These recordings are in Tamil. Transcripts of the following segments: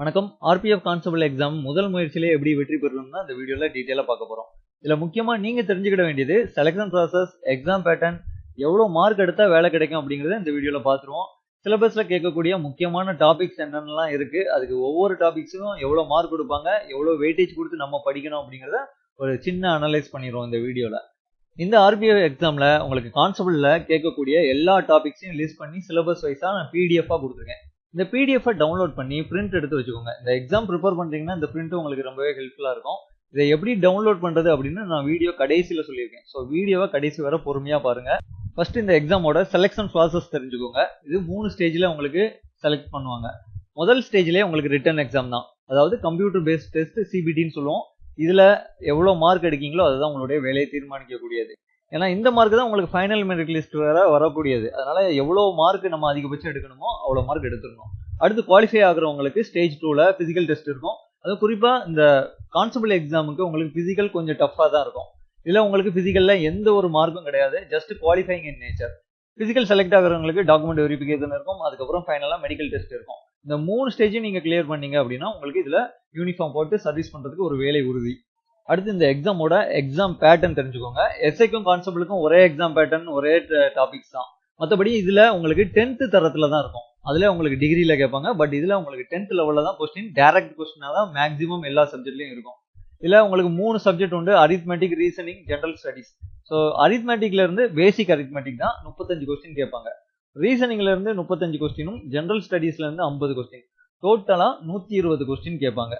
வணக்கம். ஆர்பிஎஃப் கான்ஸ்டபிள் எக்ஸாம் முதல் முயற்சியிலே எப்படி வெற்றி பெறணும்னா இந்த வீடியோல டீட்டெயிலாக பார்க்க போறோம். இதுல முக்கியமா நீங்க தெரிஞ்சுக்கிட வேண்டியது செலக்ஷன் ப்ராசஸ் எக்ஸாம் பேட்டர்ன் எவ்வளவு மார்க் எடுத்தா வேலை கிடைக்கும் அப்படிங்கறத இந்த வீடியோல பார்த்துருவோம். சிலபஸ்ல கேட்கக்கூடிய முக்கியமான டாபிக்ஸ் என்னென்னலாம் இருக்கு அதுக்கு ஒவ்வொரு டாபிக்ஸுக்கும் எவ்வளவு மார்க் கொடுப்பாங்க எவ்வளவு வெயிட்டேஜ் கொடுத்து நம்ம படிக்கணும் அப்படிங்கறத ஒரு சின்ன அனலைஸ் பண்ணிடுவோம் இந்த வீடியோல. இந்த ஆர்பிஎஃப் எக்ஸாம்ல உங்களுக்கு கான்ஸ்டபிள்ல கேட்கக்கூடிய எல்லா டாபிக்ஸையும் லிஸ்ட் பண்ணி சிலபஸ் வைஸா நான் பிடிஎஃபா கொடுத்துருக்கேன். இந்த பிடிஎஃப்பை டவுன்லோட் பண்ணி பிரிண்ட் எடுத்து வச்சுக்கோங்க. இந்த எக்ஸாம் ப்ரிப்பேர் பண்ணுறீங்கன்னா இந்த பிரிண்ட் உங்களுக்கு ரொம்பவே ஹெல்ப்ஃபுல்லாக இருக்கும். இதை எப்படி டவுன்லோட் பண்ணுறது அப்படின்னு நான் வீடியோ கடைசியில் சொல்லியிருக்கேன். ஸோ வீடியோவை கடைசி வர பொறுமையாக பாருங்கள் ஃபர்ஸ்ட் இந்த எக்ஸாமோட செலெக்ஷன் ப்ராசஸ் தெரிஞ்சுக்கோங்க. இது மூணு ஸ்டேஜில் உங்களுக்கு செலக்ட் பண்ணுவாங்க. முதல் ஸ்டேஜ்லேயே உங்களுக்கு ரிட்டன் எக்ஸாம் தான். அதாவது கம்ப்யூட்டர் பேஸ்ட் டெஸ்ட் சிபிடின்னு சொல்லுவோம். இதில் எவ்வளோ மார்க் எடுக்கீங்களோ அதுதான் உங்களுடைய வேலையை தீர்மானிக்கக்கூடியது. ஏன்னா இந்த மார்க் தான் உங்களுக்கு ஃபைனல் மெரிட் லிஸ்ட் வேற வரக்கூடியது. அதனால எவ்வளோ மார்க் நம்ம அதிகபட்சம் எடுக்கணுமோ அவ்வளோ மார்க் எடுத்துடணும். அடுத்து குவாலிஃபை ஆகுறவங்களுக்கு ஸ்டேஜ் டூவில் பிசிக்கல் டெஸ்ட் இருக்கும். அது குறிப்பாக இந்த கான்ஸ்டபிள் எக்ஸாமுக்கு உங்களுக்கு பிசிக்கல் கொஞ்சம் டஃப்பாக தான் இருக்கும். இதில் உங்களுக்கு ஃபிசிக்கலில் எந்த ஒரு மார்க்கும் கிடையாது. Just qualifying in nature physical select ஆகிறவங்களுக்கு document verification இருக்கும். அதுக்கப்புறம் ஃபைனலாக மெடிக்கல் டெஸ்ட் இருக்கும். இந்த மூணு ஸ்டேஜையும் நீங்கள் கிளியர் பண்ணீங்க அப்படின்னா உங்களுக்கு இதில் யூனிஃபார்ம் போட்டு சர்வீஸ் பண்ணுறதுக்கு ஒரு வேலை உறுதி. அடுத்து இந்த எக்ஸாமோட எக்ஸாம் பேட்டர்ன் தெரிஞ்சுக்கோங்க. எஸ்ஐக்கும் கான்ஸ்டபிளுக்கும் ஒரே எக்ஸாம் பேட்டர்ன் ஒரே டாபிக்ஸ் தான். மற்றபடி இதில் உங்களுக்கு டென்த்து தரத்தில் தான் இருக்கும். அதில் உங்களுக்கு டிகிரியில் கேட்பாங்க. பட் இதில் உங்களுக்கு டென்த் லெவலில் தான் கொஸ்டின் டைரக்ட் கொஸ்டினா தான் மேக்ஸிமம் எல்லா சப்ஜெக்ட்லையும் இருக்கும். இதில் உங்களுக்கு மூணு சப்ஜெக்ட் உண்டு. Arithmetic reasoning general studies so அரித்மெட்டிக்ல இருந்து பேசிக் அரித்மெட்டிக் தான் முப்பத்தஞ்சு கொஸ்டின் கேட்பாங்க. ரீசனிங்ல இருந்து முப்பத்தஞ்சு கொஸ்டினும் ஜென்ரல் ஸ்டடீஸ்ல இருந்து ஐம்பது கொஸ்டின் டோட்டலாக நூற்றி இருபது கொஸ்டின் கேட்பாங்க.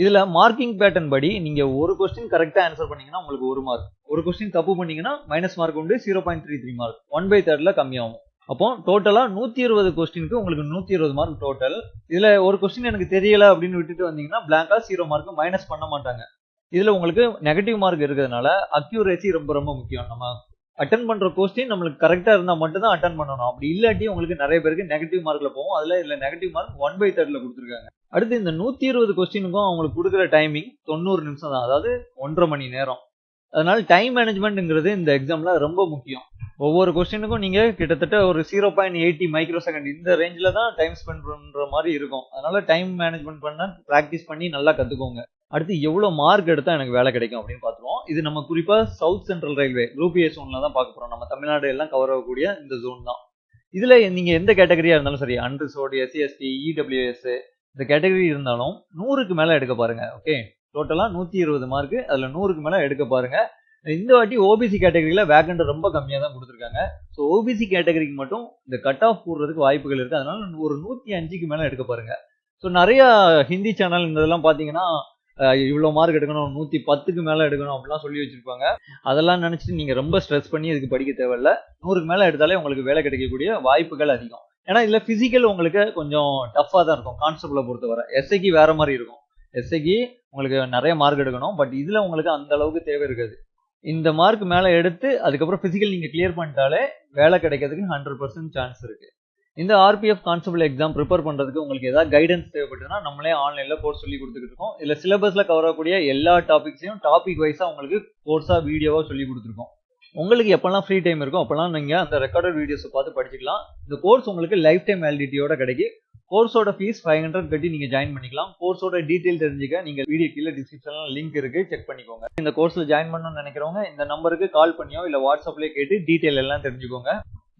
இதில் மார்க்கிங் பேட்டர்ன் படி நீங்கள் ஒரு கொஸ்டின் கரெக்டாக ஆன்சர் பண்ணீங்கன்னா உங்களுக்கு ஒரு மார்க் ஒரு கொஸ்டின் தப்பு பண்ணீங்கன்னா மைனஸ் மார்க் உண்டு zero point three three mark one by தேர்டில் கம்மியாகும். அப்போ டோட்டலாக நூற்றி இருபது கொஸ்டினுக்கு உங்களுக்கு நூற்றி இருபது மார்க் டோட்டல் இதில் ஒரு கொஸ்டின் எனக்கு தெரியல அப்படின்னு விட்டுட்டு வந்தீங்கன்னா பிளாங்காக ஜீரோ மார்க் மைனஸ் பண்ண மாட்டாங்க. இதில் உங்களுக்கு நெகட்டிவ் மார்க் இருக்கிறதுனால அக்யூரேசி ரொம்ப ரொம்ப முக்கியம் நம்ம அட்டன் பண்ற கொஸ்டின் நம்மளுக்கு கரெக்டா இருந்தா மட்டும் தான் அட்டன் பண்ணணும். அப்படி இல்லாட்டி உங்களுக்கு நிறைய பேருக்கு நெகட்டிவ் மார்க்ல போகும். அதுல இதுல நெகட்டிவ் மார்க் ஒன் பை தேர்ட்ல கொடுத்துருக்காங்க. அடுத்து இந்த நூத்தி இருபது கொஸ்டினுக்கும் அவங்களுக்கு கொடுக்குற டைமிங் தொண்ணூறு நிமிஷம் தான். அதாவது ஒன்றரை மணி நேரம். அதனால டைம் மேனேஜ்மெண்ட்ங்கிறது இந்த எக்ஸாம்ல ரொம்ப முக்கியம். ஒவ்வொரு கொஸ்டினுக்கும் நீங்க கிட்டத்தட்ட ஒரு zero point eighty micro second இந்த ரேஞ்சில தான் டைம் ஸ்பெண்ட் பண்ற மாதிரி இருக்கும். அதனால டைம் மேனேஜ்மெண்ட் பண்ண ப்ராக்டிஸ் பண்ணி நல்லா கத்துக்கோங்க. அடுத்து எவ்வளோ மார்க் எடுத்தால் எனக்கு வேலை கிடைக்கும் அப்படின்னு பார்த்துருவோம். இது நம்ம குறிப்பாக சவுத் சென்ட்ரல் ரயில்வே ரூபிஏ ஏ தான் பார்க்க போகிறோம் நம்ம தமிழ்நாடு எல்லாம் கவர் ஆகக்கூடிய இந்த ஜோன் தான். இதில் நீங்கள் எந்த கேட்டகரியாக இருந்தாலும் சரி அன்ரிசோர்டு எஸ்சிஎஸ்டி இடபிள்யூஎஸ் இந்த கேட்டகரி இருந்தாலும் நூறுக்கு மேலே எடுக்க பாருங்கள் ஓகே டோட்டலாக நூற்றி இருபது மார்க்கு அதில் நூறுக்கு மேலே எடுக்க பாருங்கள் இந்த வாட்டி ஓபிசி கேட்டகரியில் வேகண்ட் ரொம்ப கம்மியாக தான் கொடுத்துருக்காங்க. ஸோ ஓபிசி கேட்டகரிக்கு மட்டும் இந்த கட் ஆஃப் போடுறதுக்கு வாய்ப்புகள் இருக்குது அதனால ஒரு நூற்றி அஞ்சுக்கு மேலே எடுக்க பாருங்கள் ஸோ நிறையா ஹிந்தி சேனல் இந்த இதெல்லாம் பார்த்தீங்கன்னா இவ்வளோ மார்க் எடுக்கணும் நூற்றி பத்துக்கு மேலே எடுக்கணும் அப்படிலாம் சொல்லி வச்சுருப்பாங்க. அதெல்லாம் நினச்சிட்டு நீங்கள் ரொம்ப ஸ்ட்ரெஸ் பண்ணி இதுக்கு படிக்க தேவையில்ல. நூறுக்கு மேலே எடுத்தாலே உங்களுக்கு வேலை கிடைக்கக்கூடிய வாய்ப்புகள் அதிகம். ஏன்னா இதில் ஃபிசிக்கல் உங்களுக்கு கொஞ்சம் டஃப்பாக தான் இருக்கும் கான்ஸ்டபிளை பொறுத்தவரை. எஸ்ஐக்கு வேறு மாதிரி இருக்கும். எஸ்ஐக்கு உங்களுக்கு நிறைய மார்க் எடுக்கணும் பட் இதில் உங்களுக்கு அந்த அளவுக்கு தேவை இருக்காது. இந்த மார்க் மேலே எடுத்து அதுக்கப்புறம் ஃபிசிக்கல் நீங்கள் கிளியர் பண்ணிட்டாலே வேலை கிடைக்கிறதுக்கு ஹண்ட்ரட் பர்சன்ட் சான்ஸ் இருக்குது இந்த ஆர்பிஎஃப் கான்ஸ்டபிள் எக்ஸாம் ப்ரிப்பேர் பண்ணுறதுக்கு உங்களுக்கு ஏதாவது கைடன்ஸ் தேவைப்பட்டுனா நம்மளே ஆன்லைனில் கோர்ஸ் சொல்லி கொடுத்துட்டு இருக்கோம். இல்லை சிலபஸில் கவர் ஆகக்கூடிய எல்லா டாபிக்ஸையும் டாபிக் வைஸாக உங்களுக்கு கோர்ஸாக வீடியோவாக சொல்லி கொடுத்துருக்கோம். உங்களுக்கு எப்பெல்லாம் ஃப்ரீ டைம் இருக்கும் அப்போல்லாம் நீங்கள் அந்த ரெக்கார்டட் வீடியோஸை பார்த்து படிச்சுக்கலாம். இந்த கோர்ஸ் உங்களுக்கு லைஃப் டைம் வேலிடிட்டியோட கிடைக்கும் கோர்ஸோட ஃபீஸ் ஃபைவ் ஹண்ட்ரட் கட்டி நீங்கள் ஜாயின் பண்ணிக்கலாம். கோர்ஸோட டீட்டெயில் தெரிஞ்சுக்க நீங்கள் வீடியோ கீழே டிஸ்கிரிப்ஷன்ல லிங்க் இருக்குது செக் பண்ணிக்கோங்க. இந்த கோர்ஸில் ஜாயின் பண்ணணும்னு நினைக்கிறவங்க இந்த நம்பருக்கு கால் பண்ணியோ இல்லை வாட்ஸ்அப்லேயே கேட்டு டீட்டெயில் எல்லாம் தெரிஞ்சுக்கோங்க.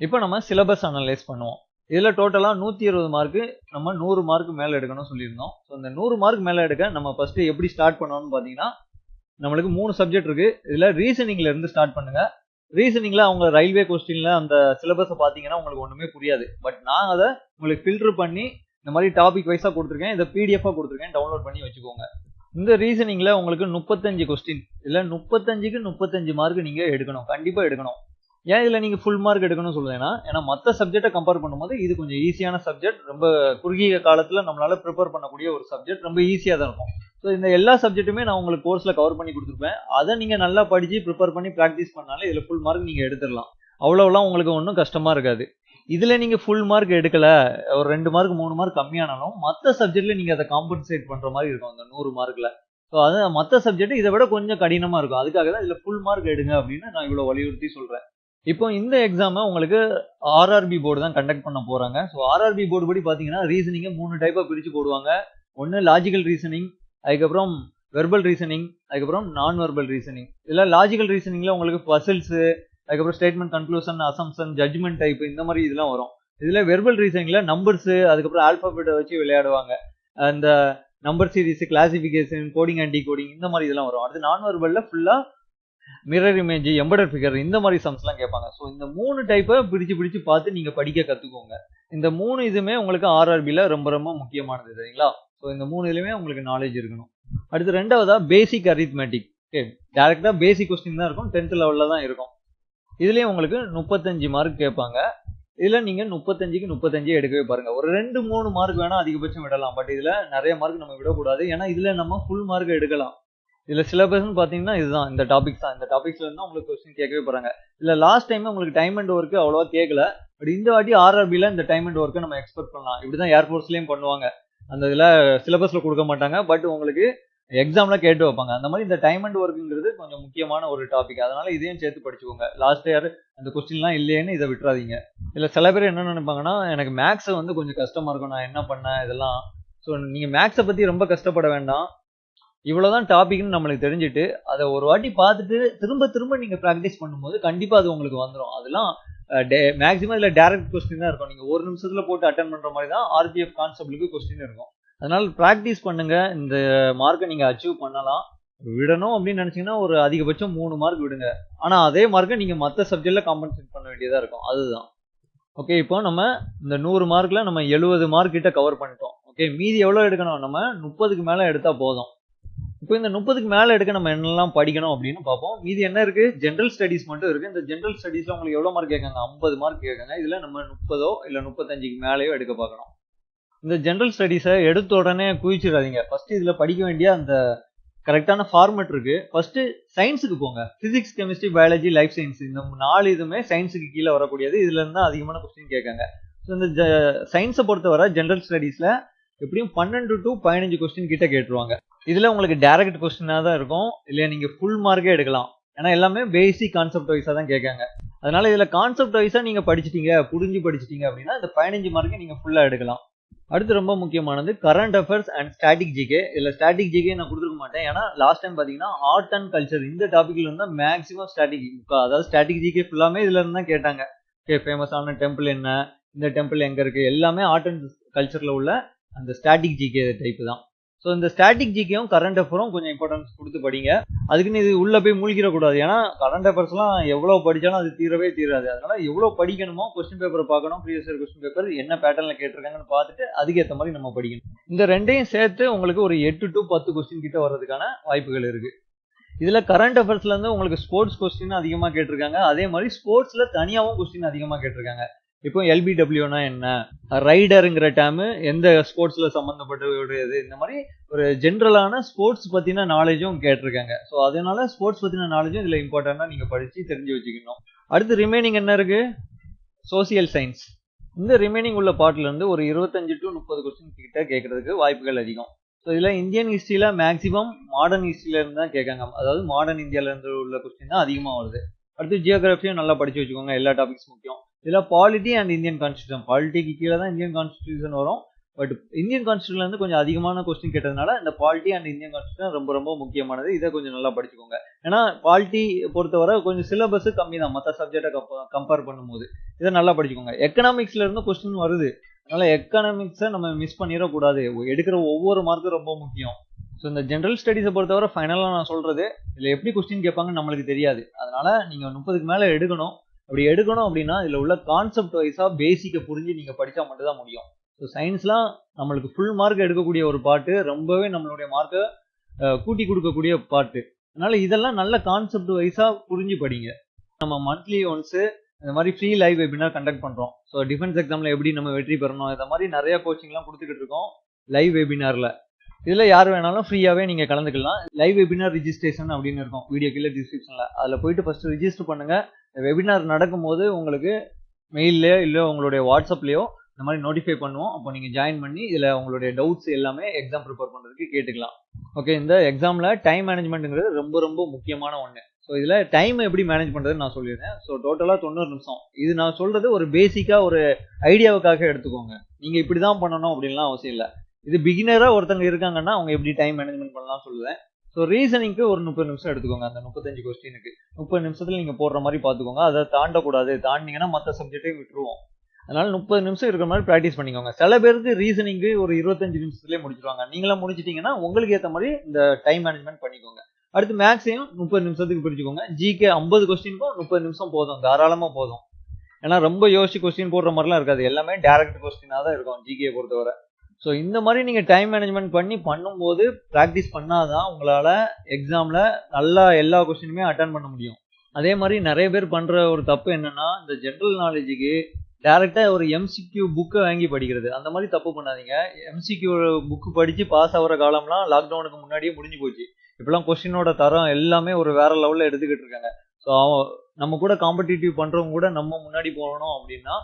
இப்போ நம்ம சிலபஸ் அனலைஸ் பண்ணுவோம். இதில் டோட்டலாக நூற்றி இருபது மார்க்கு நம்ம நூறு மார்க் மேலே எடுக்கணும்னு சொல்லியிருந்தோம். ஸோ இந்த நூறு மார்க் மேலே எடுக்க நம்ம ஃபஸ்ட்டு எப்படி ஸ்டார்ட் பண்ணணும்னு பார்த்தீங்கன்னா நம்மளுக்கு மூணு சப்ஜெக்ட் இருக்குது இதில் ரீசனிங்ல இருந்து ஸ்டார்ட் பண்ணுங்கள் ரீசனிங்கில் அவங்க ரயில்வே கொஸ்டினில் அந்த சிலபஸை பார்த்தீங்கன்னா உங்களுக்கு ஒன்றுமே புரியாது. பட் நான் அதை உங்களுக்கு ஃபில்டர் பண்ணி இந்த மாதிரி டாபிக் வைஸாக கொடுத்துருக்கேன். இதை பிடிஎஃபாக கொடுத்துருக்கேன். டவுன்லோட் பண்ணி வச்சுக்கோங்க. இந்த ரீசனிங்கில் உங்களுக்கு முப்பத்தஞ்சு கொஸ்டின் இல்லை முப்பத்தஞ்சுக்கு முப்பத்தஞ்சு மார்க் நீங்கள் எடுக்கணும். கண்டிப்பாக எடுக்கணும். ஏன் இதில் நீங்கள் ஃபுல் மார்க் எடுக்கணும்னு சொல்லுறேன்னா ஏன்னா மற்ற சப்ஜெக்டை கம்பேர் பண்ணும்போது இது கொஞ்சம் ஈஸியான சப்ஜெக்ட் ரொம்ப குறுகிய காலத்தில் நம்மளால் ப்ரிப்பேர் பண்ணக்கூடிய ஒரு சப்ஜெக்ட் ரொம்ப ஈஸியாக தான் இருக்கும். ஸோ இந்த எல்லா சப்ஜெக்ட்டுமே நான் உங்களுக்கு கோர்ஸில் கவர் பண்ணி கொடுத்துருப்பேன். அதை நீங்கள் நல்லா படித்து ப்ரிப்பேர் பண்ணி ப்ராக்டிஸ் பண்ணாலே இதில் ஃபுல் மார்க் நீங்கள் எடுத்துடலாம். அவ்வளோலாம் உங்களுக்கு ஒன்றும் கஷ்டமாக இருக்காது. இதில் நீங்கள் ஃபுல் மார்க் எடுக்கலை ஒரு ரெண்டு மார்க் மூணு மார்க் கம்மியானாலும் மற்ற சப்ஜெக்டில் நீங்கள் அதை காம்பன்சேட் பண்ணுற மாதிரி இருக்கும் அந்த நூறு மார்க்கில் ஸோ அது மற்ற சப்ஜெக்ட் இதை விட கொஞ்சம் கடினமாக இருக்கும். அதுக்காக தான் இதில் ஃபுல் மார்க் எடுங்க அப்படின்னு நான் இவ்வளோ வலியுறுத்தி சொல்கிறேன் இப்போ இந்த எக்ஸாமை உங்களுக்கு ஆர்ஆர்பி போர்டு தான் கண்டக்ட் பண்ண போகிறாங்க ஸோ ஆர்ஆர்பி போர்டு படி பார்த்தீங்கன்னா ரீசனிங்கை மூணு டைப்பாக பிரித்து போடுவாங்க. ஒன்று லாஜிக்கல் ரீசனிங் அதுக்கப்புறம் வெர்பல் ரீசனிங் அதுக்கப்புறம் நான் வெர்பல் ரீசனிங் இதில் லாஜிக்கல் ரீசனிங்கில் உங்களுக்கு பசில்ஸு அதுக்கப்புறம் statement conclusion assumption judgement type இந்த மாதிரி இதெல்லாம் வரும். இதில் வெர்பல் ரீசனிங்கில் நம்பர்ஸு அதுக்கப்புறம் ஆல்பாபெட்டை வச்சு விளையாடுவாங்க. அந்த number series classification coding and coding இந்த மாதிரி இதெல்லாம் வரும். அடுத்து நான் வெர்பலில் ஃபுல்லாக மிரர் இமேஜ் எம்படர் ஃபிகர் இந்த மாதிரி சம்ஸ்லாம் கேட்பாங்க. ஸோ இந்த மூணு டைப்பை பிடிச்சு பிடிச்சு பார்த்து நீங்கள் படிக்க கற்றுக்கோங்க இந்த மூணு இதுவுமே உங்களுக்கு ஆர்ஆர்பியில் ரொம்ப ரொம்ப முக்கியமானது சரிங்களா? ஸோ இந்த மூணு இதுலையுமே உங்களுக்கு நாலேஜ் இருக்கணும். அடுத்து ரெண்டாவதா பேசிக் அரித்மெட்டிக் ஓகே டேரெக்டாக பேசிக் கொஸ்டின் தான் இருக்கும். டென்த் லெவலில் தான் இருக்கும். இதுலேயும் உங்களுக்கு முப்பத்தஞ்சு மார்க் கேட்பாங்க. இதில் நீங்கள் முப்பத்தஞ்சுக்கு முப்பத்தஞ்சு எடுக்கவே பாருங்கள் ஒரு ரெண்டு மூணு மார்க் வேணால் அதிகபட்சம் விடலாம். பட் இதில் நிறைய மார்க் நம்ம விடக்கூடாது. ஏன்னா இதில் நம்ம ஃபுல் மார்க் எடுக்கலாம். இதில் சிலபஸ்ன்னு பார்த்தீங்கன்னா இதுதான் இந்த டாபிக்ஸ் தான். இந்த டாபிக்ஸ்ல இருந்தால் உங்களுக்கு கொஸ்டின் கேட்கவே போகிறாங்க இல்லை லாஸ்ட் டைம் உங்களுக்கு டைம் அண்ட் ஒர்க்கு அவ்வளோவா கேட்கல பட் இந்த வாட்டி ஆர்ஆர்பியில் இந்த டைம் அண்ட் ஒர்க்கை நம்ம எக்ஸ்பெக்ட் பண்ணலாம். இப்படி தான் ஏர்ஃபோர்ஸ்லேயும் பண்ணுவாங்க. அந்த இதில் சிலபஸில் கொடுக்க மாட்டாங்க. பட் உங்களுக்கு எக்ஸாமில் கேட்டு வைப்பாங்க. அந்த மாதிரி இந்த டைம் அண்ட் ஒர்க்குங்கிறது கொஞ்சம் முக்கியமான ஒரு டாபிக் அதனால இதையும் சேர்த்து படிச்சுக்கோங்க. லாஸ்ட் இயர் அந்த கொஸ்டின்லாம் இல்லையேன்னு இதை விட்டுறாதீங்க. இல்லை சில பேர் என்ன நினைப்பாங்கன்னா எனக்கு மேக்ஸ் வந்து கொஞ்சம் கஷ்டமாக இருக்கும். நான் என்ன பண்ணேன் இதெல்லாம்? ஸோ நீங்கள் மேக்ஸை பற்றி ரொம்ப கஷ்டப்பட வேண்டாம். இவ்வளவுதான் டாபிக்னு நம்மளுக்கு தெரிஞ்சுட்டு அதை ஒரு வாட்டி பார்த்துட்டு திரும்ப திரும்ப நீங்க ப்ராக்டிஸ் பண்ணும்போது கண்டிப்பா அது உங்களுக்கு வந்துடும் அதெல்லாம் மேக்ஸிமம் இதில் டேரக்ட் கொஸ்டின் தான் இருக்கும். நீங்க ஒரு நிமிஷத்துல போட்டு அட்டன் பண்ற மாதிரி தான் ஆர்பிஎஃப் கான்செப்டுக்கு கொஸ்டின் இருக்கும். அதனால ப்ராக்டிஸ் பண்ணுங்க. இந்த மார்க்கை நீங்க அச்சீவ் பண்ணலாம். விடணும் அப்படின்னு நினைச்சீங்கன்னா ஒரு அதிகபட்சம் மூணு மார்க் விடுங்க. ஆனா அதே மார்க்கை நீங்க மற்ற சப்ஜெக்ட்ல காம்பன்சேட் பண்ண வேண்டியதா இருக்கும். அதுதான். ஓகே இப்போ நம்ம இந்த நூறு மார்க்ல நம்ம எழுபது மார்க் கிட்ட கவர் பண்ணிட்டோம். ஓகே மீதி எவ்வளோ எடுக்கணும்? நம்ம முப்பதுக்கு மேலே எடுத்தால் போதும். இப்போ இந்த முப்பதுக்கு மேலே எடுக்க நம்ம என்னெல்லாம் படிக்கணும் அப்படின்னு பார்ப்போம். மீதி என்ன இருக்கு? ஜென்ரல் ஸ்டடீஸ் மட்டும் இருக்கு. இந்த ஜென்ரல் ஸ்டடிஸ்ல உங்களுக்கு எவ்வளோ மார்க் கேட்காங்க? ஐம்பது மார்க் கேட்காங்க. இதுல நம்ம முப்பதோ இல்லை முப்பத்தஞ்சுக்கு மேலேயோ எடுக்க பார்க்கணும். இந்த ஜென்ரல் ஸ்டடீஸை எடுத்த உடனே குவிச்சிடாதீங்க. ஃபர்ஸ்ட் இதில் படிக்க வேண்டிய அந்த கரெக்டான ஃபார்மேட் இருக்கு. ஃபர்ஸ்ட் சயின்ஸுக்கு போங்க. Physics chemistry biology life science இந்த நாலு இதுவுமே சயின்ஸுக்கு கீழே வரக்கூடியது. இதுல இருந்து தான் அதிகமான கொஸ்டின் கேட்காங்க. ஸோ இந்த சயின்ஸை பொறுத்தவரை ஜென்ரல் ஸ்டடீஸில் எப்படியும் பன்னெண்டு டு பதினஞ்சு கொஸ்டின் கிட்ட கேட்டுருவாங்க. இதில் உங்களுக்கு டைரக்ட் கொஸ்டினாக தான் இருக்கும். இல்லை நீங்கள் ஃபுல் மார்க்கே எடுக்கலாம். ஏன்னா எல்லாமே பேசிக் கான்செப்ட் வைஸாக தான் கேட்காங்க. அதனால் இதில் கான்செப்ட் வைஸாக நீங்கள் படிச்சிட்டீங்க புரிஞ்சு படிச்சிட்டீங்க அப்படின்னா இந்த பதினஞ்சு மார்க்கை நீங்கள் ஃபுல்லாக எடுக்கலாம். அடுத்து ரொம்ப முக்கியமானது current affairs and static GK இதில் ஸ்டாட்டிக் ஜிகே நான் கொடுத்துருக்க மாட்டேன். ஏன்னா லாஸ்ட் டைம் பார்த்தீங்கன்னா ஆர்ட் அண்ட் கல்ச்சர் இந்த டாப்பிக்கில் இருந்தால் மேக்ஸிமம் ஸ்டாட்டிக் அதாவது ஸ்டாட்டிக் ஜிகே ஃபுல்லாமே இதில் இருந்தால் கேட்டாங்க. ஓகே ஃபேமஸான டெம்பிள் என்ன இந்த டெம்பிள் எங்கே இருக்குது எல்லாமே ஆர்ட் அண்ட் கல்ச்சரில் உள்ள அந்த ஸ்டாட்டிக் ஜிகே டைப் தான். ஸோ இந்த ஸ்டாட்டிக் ஜிகேவும் கரண்ட் அஃபரும் கொஞ்சம் இம்பார்ட்டன்ஸ் கொடுத்து படிங்க. அதுக்குன்னு இது உள்ளே போய் மூழ்கிடக்கூடாது. ஏன்னா கரண்ட் அஃபேர்ஸ்லாம் எவ்வளோ படித்தாலும் அது தீரவே தீராது. அதனால் எவ்வளோ படிக்கணுமோ கொஸ்டின் பேப்பரை பார்க்கணும். ப்ரீவியஸ் இயர் கொஸ்டின் பேப்பர் என்ன பேட்டர்னில் கேட்டிருக்காங்கன்னு பார்த்துட்டு அதுக்கேற்ற மாதிரி நம்ம படிக்கணும். இந்த ரெண்டையும் சேர்த்து உங்களுக்கு ஒரு எட்டு டு பத்து கொஸ்டின் கிட்ட வர்றதுக்கான வாய்ப்புகள் இருக்குது இதில் கரண்ட் அஃபேர்ஸ்லேருந்து உங்களுக்கு ஸ்போர்ட்ஸ் கொஸ்டின் அதிகமாக கேட்டிருக்காங்க. அதே மாதிரி ஸ்போர்ட்ஸில் தனியாகவும் கொஸ்டின் அதிகமாக கேட்டிருக்காங்க. இப்போ எல்பிடபிள்யூனா என்ன? ரைடருங்கிற டேமு எந்த ஸ்போர்ட்ஸ்ல சம்மந்தப்பட்டது இந்த மாதிரி ஒரு ஜென்ரலான ஸ்போர்ட்ஸ் பற்றின நாலேஜும் கேட்டிருக்காங்க. ஸோ அதனால ஸ்போர்ட்ஸ் பற்றின நாலேஜும் இதில் இம்பார்ட்டண்ட்டாக நீங்கள் படித்து தெரிஞ்சு வச்சுக்கணும். அடுத்து ரிமைனிங் என்ன இருக்குது சோசியல் சயின்ஸ் இந்த ரிமைனிங் உள்ள பாட்டிலேருந்து ஒரு இருபத்தஞ்சு டு முப்பது கொஸ்டின் கிட்ட கேட்குறதுக்கு வாய்ப்புகள் அதிகம். ஸோ இதில் இந்தியன் ஹிஸ்ட்ரியில் மேக்ஸிமம் மாடர்ன் ஹிஸ்ட்ரியிலேருந்து தான் கேட்காங்க. அதாவது மாடர்ன் இந்தியாவிலேருந்து உள்ள கொஸ்டின் தான் அதிகமாக வருது. அடுத்து ஜியோகிராஃபியும் நல்லா படிச்சு வச்சுக்கோங்க எல்லா டாபிக்ஸ் முக்கியம். இதில் பாலிட்டி அண்ட் இந்தியன் கான்ஸ்டியூஷன் பாலிட்டிக்கு கீழே தான் இந்தியன் கான்ஸ்டியூஷன் வரும். பட் இந்தியன் கான்ஸ்டியூஷன்ல இருந்து கொஞ்சம் அதிகமான கொஸ்டின் கேட்டதுனால இந்த பாலிட்டி அண்ட் இந்தியன் கான்ஸ்டியூஷன் ரொம்ப ரொம்ப முக்கியமானது. இதை கொஞ்சம் நல்லா படிச்சுக்கோங்க. ஏன்னா பாலிட்டி பொறுத்தவரை கொஞ்சம் சிலபஸ் கம்மி தான். மற்ற சப்ஜெக்டை கம்பேர் பண்ணும்போது. இதை நல்லா படிச்சுக்கோங்க. எக்கனாமிக்ஸ்ல இருந்து கொஸ்டின் வருது. அதனால எக்கனாமிக்ஸை நம்ம மிஸ் பண்ணிடக்கூடாது. எடுக்கிற ஒவ்வொரு மார்க்கும் ரொம்ப முக்கியம். ஸோ இந்த ஜென்ரல் ஸ்டடீஸை பொறுத்தவரை ஃபைனலாக நான் சொல்கிறது இதில் எப்படி கொஸ்டின் கேட்பாங்கன்னு நம்மளுக்கு தெரியாது. அதனால் நீங்கள் முப்பதுக்கு மேலே எடுக்கணும். அப்படி எடுக்கணும் அப்படின்னா இதில் உள்ள கான்செப்ட் வைஸாக பேசிக்கை புரிஞ்சு நீங்கள் படித்தா மட்டும்தான் முடியும். ஸோ சயின்ஸ்லாம் நம்மளுக்கு ஃபுல் மார்க் எடுக்கக்கூடிய ஒரு பாட்டு ரொம்பவே நம்மளுடைய மார்க்கை கூட்டி கொடுக்கக்கூடிய பாட்டு. அதனால் இதெல்லாம் நல்ல கான்செப்ட் வைஸாக புரிஞ்சு படிங்க. நம்ம மந்த்லி ஒன்ஸு இந்த மாதிரி ஃப்ரீ லைவ் வெபினார் கண்டக்ட் பண்ணுறோம் ஸோ டிஃபென்ஸ் எக்ஸாமில் எப்படி நம்ம வெற்றி பெறணும் இந்த மாதிரி நிறைய கோச்சிங்லாம் கொடுத்துக்கிட்டு இருக்கோம் லைவ் வெபினாரில் இதில் யார் வேணாலும் ஃப்ரீயாகவே நீங்கள் கலந்துக்கலாம். லைவ் வெபினார் ரிஜிஸ்ட்ரேஷன் அப்படின்னு இருக்கும். வீடியோ கீழே டிஸ்கிரிப்ஷனில் அதில் போயிட்டு ஃபஸ்ட்டு ரிஜிஸ்டர் பண்ணுங்கள் வெபினார் நடக்கும்போது உங்களுக்கு மெயில்லையோ இல்லை உங்களுடைய வாட்ஸ்அப்லேயோ இந்த மாதிரி நோட்டிஃபை பண்ணுவோம். அப்போ நீங்கள் ஜாயின் பண்ணி இதில் உங்களுடைய டவுட்ஸ் எல்லாமே எக்ஸாம் ப்ரிப்பேர் பண்ணுறதுக்கு கேட்டுக்கலாம். ஓகே இந்த எக்ஸாமில் டைம் மேனேஜ்மெண்ட்டுங்கிறது ரொம்ப ரொம்ப முக்கியமான ஒன்று ஸோ இதில் டைம் எப்படி மேனேஜ் பண்ணுறதுன்னு நான் சொல்லியிருந்தேன் ஸோ டோட்டலாக தொண்ணூறு நிமிஷம். இது நான் சொல்கிறது ஒரு பேசிக்காக ஒரு ஐடியாவுக்காக எடுத்துக்கோங்க. நீங்கள் இப்படி தான் பண்ணணும் அப்படின்லாம் அவசியம் இல்லை. இது பிகினரா ஒருத்தங்க இருக்காங்கன்னா அவங்க எப்படி டைம் மேனேஜ்மெண்ட் பண்ணலாம் சொல்லுவேன். ஸோ ரீசனிங்க்கு ஒரு முப்பது நிமிஷம் எடுத்துக்கோங்க. அந்த முப்பத்தஞ்சு கொஸ்டினுக்கு முப்பது நிமிஷத்துல நீங்க போடுற மாதிரி பாத்துக்கோங்க அதை தாண்டக்கூடாது. தாண்டிங்கன்னா மற்ற சப்ஜெக்டையும் விட்டுருவோம். அதனால முப்பது நிமிஷம் இருக்கிற மாதிரி ப்ராக்டிஸ் பண்ணிக்கோங்க. சில பேருக்கு ரீசனிங்கு ஒரு இருபத்தஞ்சு நிமிஷத்துலேயே முடிச்சிருவாங்க. நீங்களாம் முடிச்சிட்டிங்கன்னா உங்களுக்கு ஏற்ற மாதிரி இந்த டைம் மேனேஜ்மெண்ட் பண்ணிக்கோங்க. அடுத்து மேக்ஸையும் முப்பது நிமிஷத்துக்கு பிரிச்சுக்கோங்க. ஜிகே ஐம்பது கொஸ்டினுக்கும் முப்பது நிமிஷம் போதும். தாராளமாக போதும். ஏன்னா ரொம்ப யோசிச்சு கொஸ்டின் போடுற மாதிரிலாம் இருக்காது. எல்லாமே டேரக்ட் கொஸ்டினாக தான் இருக்கும். ஜிகே பொறுத்தவரை. ஸோ இந்த மாதிரி நீங்கள் டைம் மேனேஜ்மெண்ட் பண்ணி பண்ணும்போது ப்ராக்டிஸ் பண்ணால் தான் உங்களால் எக்ஸாமில் நல்லா எல்லா கொஸ்டினுமே அட்டன் பண்ண முடியும். அதே மாதிரி நிறைய பேர் பண்ணுற ஒரு தப்பு என்னென்னா இந்த ஜென்ரல் நாலேஜுக்கு டேரெக்டாக ஒரு எம்சிக்யூ புக்கை வாங்கி படிக்கிறது. அந்த மாதிரி தப்பு பண்ணாதீங்க. எம்சிக்யூ புக்கு படித்து பாஸ் ஆகிற காலம்லாம் லாக்டவுனுக்கு முன்னாடியே முடிஞ்சு போச்சு. இப்போலாம் கொஸ்டினோட தரம் எல்லாமே ஒரு வேற லெவலில் எடுத்துக்கிட்டு இருக்காங்க. ஸோ நம்ம கூட காம்படிட்டிவ் பண்ணுறவங்க கூட நம்ம முன்னாடி போகணும் அப்படின்னா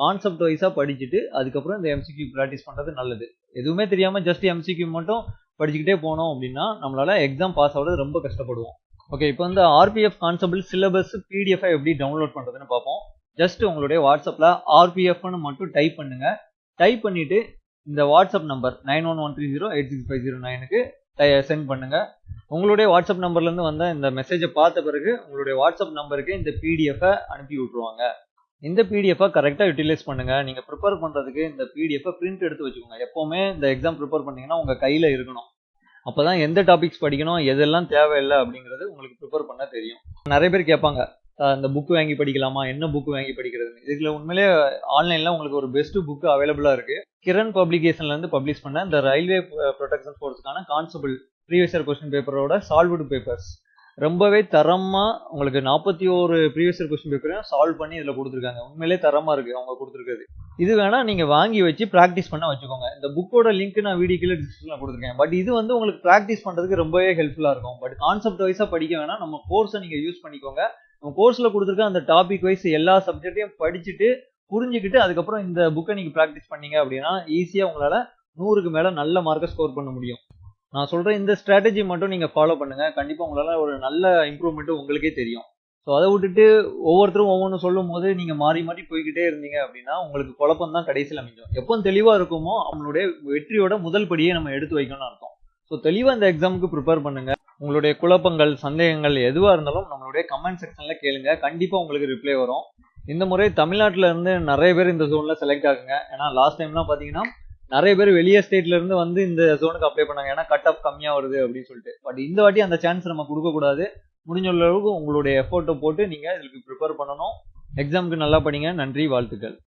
கான்செப்ட் வைஸாக படிச்சுட்டு அதுக்கப்புறம் இந்த எம்சிக்யூ ப்ராக்டிஸ் பண்ணுறது நல்லது. எதுவுமே தெரியாமல் ஜஸ்ட் எம்சிக்யூ மட்டும் படிச்சுக்கிட்டே போனோம் அப்படின்னா நம்மளால் எக்ஸாம் பாஸ் ஆகிறது ரொம்ப கஷ்டப்படுவோம். ஓகே இப்போ வந்து ஆர்பிஎஃப் கான்செப்ட் சிலபஸ் பிடிஎஃபை எப்படி டவுன்லோட் பண்ணுறதுன்னு பார்ப்போம். ஜஸ்ட் உங்களுடைய வாட்ஸ்அப்பில் ஆர்பிஎஃப்னு மட்டும் டைப் பண்ணுங்கள் டைப் பண்ணிவிட்டு இந்த WhatsApp number nine one one three zero eight six five zero நைனுக்கு சென்ட் பண்ணுங்கள் உங்களுடைய வாட்ஸ்அப் நம்பர்லேருந்து வந்த இந்த மெசேஜை பார்த்த பிறகு உங்களுடைய வாட்ஸ்அப் நம்பருக்கு இந்த பிடிஎஃபை அனுப்பி விட்ருவாங்க இந்த பிடிஎஃபை கரெக்டாக யூட்டிலைஸ் பண்ணுங்கள் நீங்கள் ப்ரிப்பேர் பண்ணுறதுக்கு இந்த பிடிஎஃபை பிரிண்ட் எடுத்து வச்சுக்கோங்க. எப்போவுமே இந்த எக்ஸாம் ப்ரிப்பேர் பண்ணீங்கன்னா உங்கள் கையில் இருக்கணும். அப்போ தான் எந்த டாபிக்ஸ் படிக்கணும் எதெல்லாம் தேவையில்லை அப்படிங்கிறது உங்களுக்கு ப்ரிப்பேர் பண்ண தெரியும். நிறைய பேர் கேட்பாங்க இந்த புக் வாங்கி படிக்கலாமா? என்ன புக் வாங்கி படிக்கிறதுன்னு? இதில் உண்மையிலே ஆன்லைனில் உங்களுக்கு ஒரு பெஸ்ட் புக்கு அவைலபிளாக இருக்குது கிரண் பப்ளிகேஷன்லேருந்து பப்ளிஷ் பண்ண இந்த ரயில்வே ப்ரொடெக்ஷன் ஃபோர்ஸ்க்கான கான்ஸ்டபிள் ப்ரீவியஸ் இயர் கொஸ்டின் பேப்பரோட சால்வ்டு பேப்பர்ஸ் ரொம்பவே தரமாக உங்களுக்கு நாற்பத்தி ஒரு ப்ரீவியஸ் இயர் கொஸ்டின் பேப்பரையும் சால்வ் பண்ணி இதில் கொடுத்துருக்காங்க. உண்மையிலே தரமாக இருக்குது அவங்க கொடுத்துருக்காது இது வேணால் நீங்கள் வாங்கி வச்சு ப்ராக்டிஸ் பண்ண வச்சுக்கோங்க. இந்த புக்கோட லிங்க் நான் வீடியோ கீழே கொடுத்துருக்கேன். பட் இது வந்து உங்களுக்கு ப்ராக்டிஸ் பண்ணுறதுக்கு ரொம்பவே ஹெல்ப்ஃபுல்லாக இருக்கும். பட் கான்செப்ட் வைஸாக படிக்க வேணால் நம்ம கோர்ஸை நீங்கள் யூஸ் பண்ணிக்கோங்க. நம்ம கோர்ஸில் கொடுத்துருக்க அந்த டாபிக் வைஸ் எல்லா சப்ஜெக்டையும் படிச்சுட்டு புரிஞ்சுக்கிட்டு அதுக்கப்புறம் இந்த புக்கை நீங்கள் ப்ராக்டிஸ் பண்ணீங்க அப்படின்னா ஈஸியாக உங்களால் நூறுக்கு மேலே நல்ல மார்க்கை ஸ்கோர் பண்ண முடியும். நான் சொல்கிறேன் இந்த ஸ்ட்ராட்டஜி மட்டும் நீங்கள் ஃபாலோ பண்ணுங்கள் கண்டிப்பாக உங்களால் ஒரு நல்ல இம்ப்ரூவ்மெண்ட்டு உங்களுக்கே தெரியும். ஸோ அதை விட்டுட்டு ஒவ்வொருத்தரும் ஒவ்வொன்றும் சொல்லும் போது நீங்கள் மாறி மாறி போய்கிட்டே இருந்தீங்க அப்படின்னா உங்களுக்கு குழப்பம் தான் கடைசியில் அமைஞ்சோம் எப்போ தெளிவாக இருக்குமோ அவங்களுடைய வெற்றியோட முதல் படியை நம்ம எடுத்து வைக்கணும்னு அர்த்தம். ஸோ தெளிவாக இந்த எக்ஸாமுக்கு ப்ரிப்பேர் பண்ணுங்கள் உங்களுடைய குழப்பங்கள் சந்தேகங்கள் எதுவாக இருந்தாலும் நம்மளுடைய கமெண்ட் செக்ஷனில் கேளுங்க. கண்டிப்பாக உங்களுக்கு ரிப்ளை வரும். இந்த முறை தமிழ்நாட்டில் இருந்து நிறைய பேர் இந்த ஜோனில் செலக்ட் ஆகுங்க. ஏன்னா லாஸ்ட் டைம்லாம் பார்த்தீங்கன்னா நிறைய பேர் வெளியே ஸ்டேட்ல இருந்து வந்து இந்த ஜோனுக்கு அப்ளை பண்ணாங்க. ஏன்னா கட் ஆஃப் கம்மியா வருது அப்படின்னு சொல்லிட்டு. பட் இந்த வாட்டி அந்த சான்ஸ் நம்ம கொடுக்க கூடாது. முடிஞ்ச அளவுக்கு உங்களுடைய எஃபோர்ட்டை போட்டு நீங்க இதுக்கு ப்ரிப்பேர் பண்ணணும். எக்ஸாமுக்கு நல்லா படிங்க. நன்றி வாழ்த்துக்கள்.